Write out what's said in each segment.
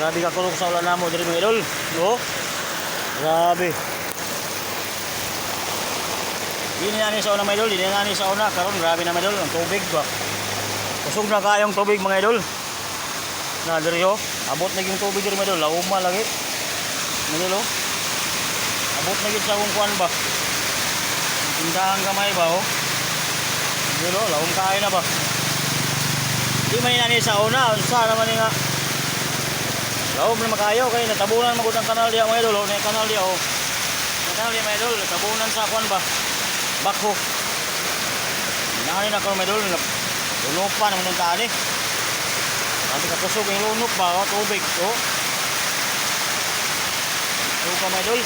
Grabe ka kulog sa ulan namo diri mga idol. No? Grabe. Dili na ni sa una mga idol, dili na ni sa una karon grabe na mga idol ang tubig ba. Kusog na kayong tubig mga idol. Na diri ho, abot na yung tubig diri mga idol, lauma lagi. Mga idol oh. Abot na gid sa akong kuan ba. Tindahan kamay ba oh. Mga idol, oh, laum kayo na ba. Di man ni sa una, unsa naman ni nga Laom na makayo kay natabunan magud ang kanal diya mga idol, oh, na kanal diya oh. Ang kanal diya mga idol, natabunan sa kuan ba. Bakho. Nani na ko mga idol, lunupa naman ng tali. Sabi ka kusog yung lunop ba, oh, tubig oh. Ito ka mga idol.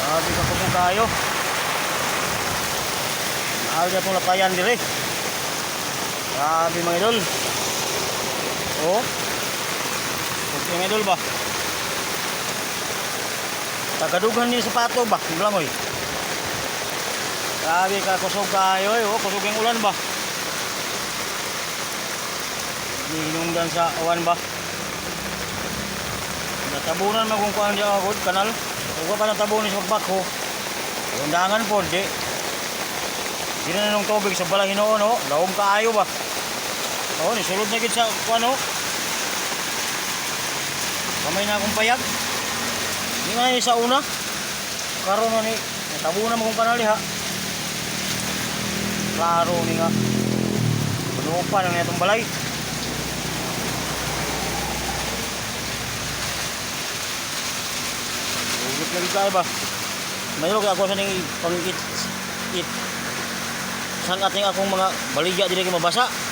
Sabi ka kusog kayo. Mahal niya pong lapayan dire. Grabe mga idol. Oh. Okay mga idol ba? Tagadugan ni sapato ba? Lang oy. Grabe ka kusog kayo eh. Oh, kusog yung ulan ba? Hinungdan sa awan ba? Natabunan mo kung kuhan dyan ako, kanal. Huwag pa natabunan sa pagbakho. Undangan po, di. Di na nung tubig sa balahin noon, no? Laom kaayo ba? Oo, nisulod na gid sa kuan, no? Kamay na akong payag. Di nga ni sa una. Karon na ni, natabunan mo kung kanal diha. Klaro ni nga. Ano pa nang itong balay? Ulit lagi tayo ba? Mayroon kaya ako sa ning pang it, it. San ating akong mga baligya dili kay mabasa?